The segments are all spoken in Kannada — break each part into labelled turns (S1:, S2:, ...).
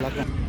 S1: lo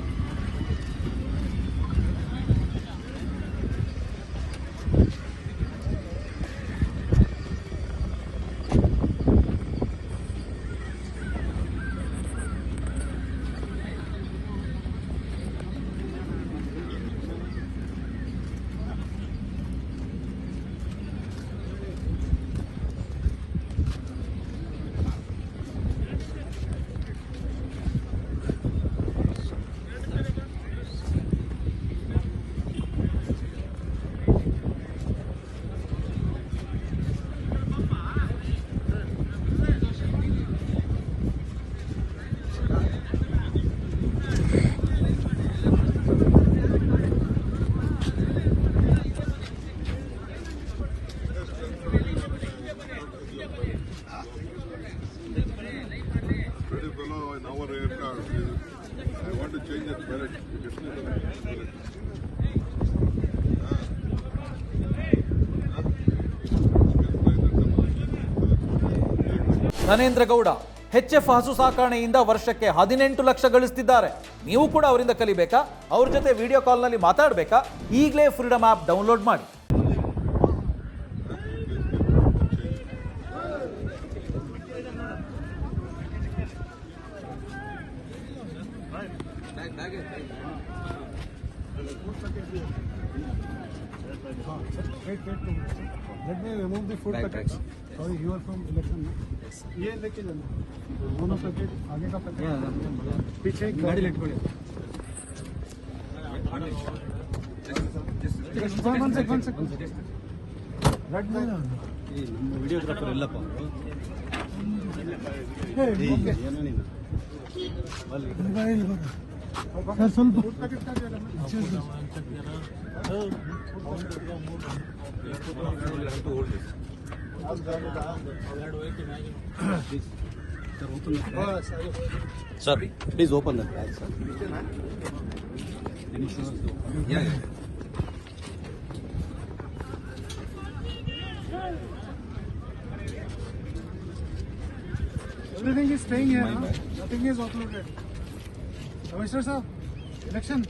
S2: Narendra Gowda H F ಹಸು ಸಾಕಣೆಯಿಂದ ವರ್ಷಕ್ಕೆ ಹದಿನೆಂಟು ಲಕ್ಷ ಗಳಿಸ್ತಿದ್ದಾರೆ. ನೀವು ಕೂಡ ಅವರಿಂದ ಕಲಿಬೇಕಾ? ಅವ್ರ ಜೊತೆ ವಿಡಿಯೋ ಕಾಲ್ನಲ್ಲಿ ಮಾತಾಡಬೇಕಾ? ಈಗಲೇ ಫ್ರೀಡಮ್ ಆ್ಯಪ್ ಡೌನ್ಲೋಡ್ ಮಾಡಿ.
S3: Wait, wait, two minutes. Let me remove the food packets. Sorry, you are from election. no? ये लेके जाना दोनों पैकेट आगे का पैकेट पीछे एक गाड़ी late one sec, one sec. Red line.
S4: Videographer ಎಲ್ಲಪ್ಪ
S3: Hey, okay.
S4: ಏನೋ ನೀನು
S3: ಸರ್ ಸ್ವಲ್ಪ food packet
S4: sir please open that bag sir
S3: Everything is staying here. huh? Nothing is uploaded. Commissioner sir, election?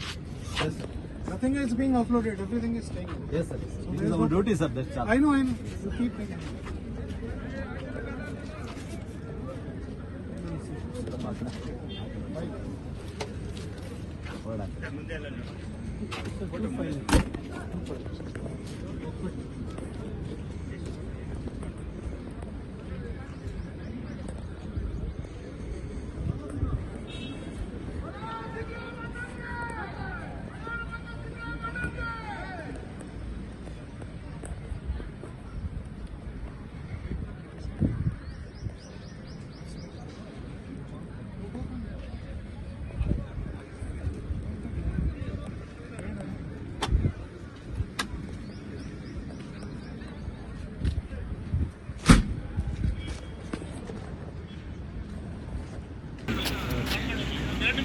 S4: Yes sir.
S3: Nothing is being offloaded, everything is staying.
S4: Yes sir. Yes,
S3: sir.
S4: Our duty sir, that's all.
S3: I know, I know. You keep
S4: thinking.